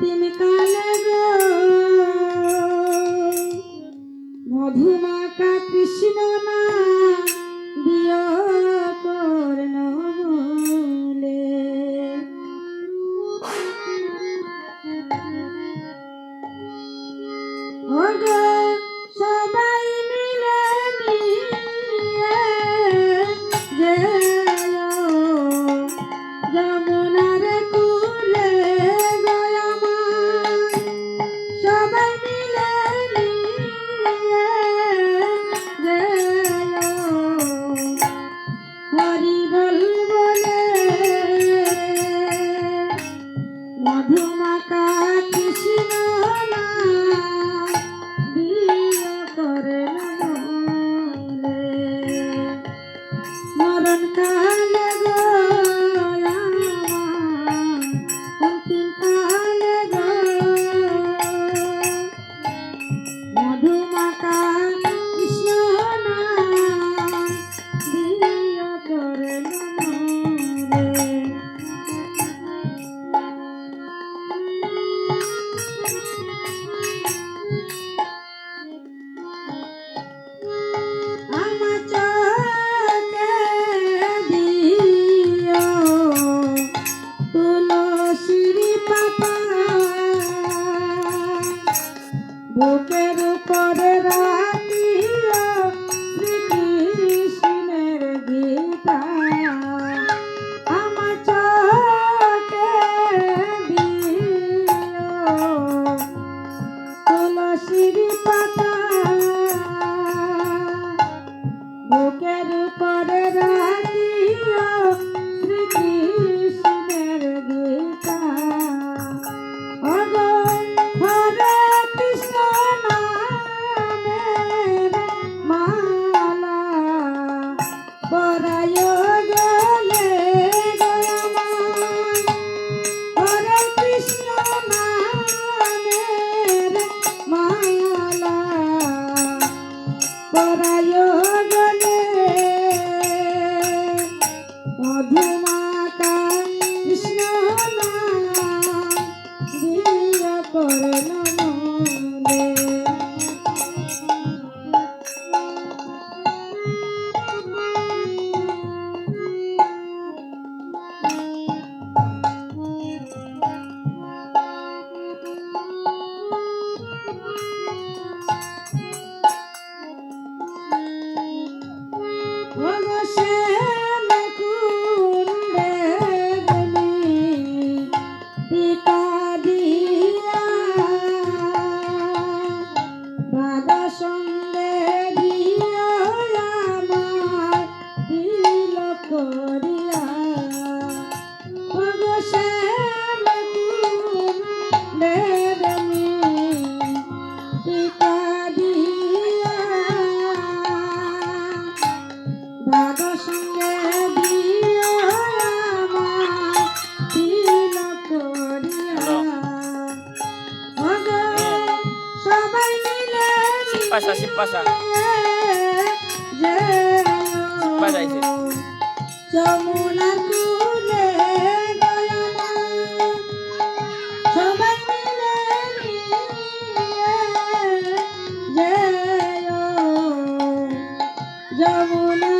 অন্তিম কাল মধুমা kita পাশা শিব পাশা পাশাইছে যমুনা তুলে যমুনা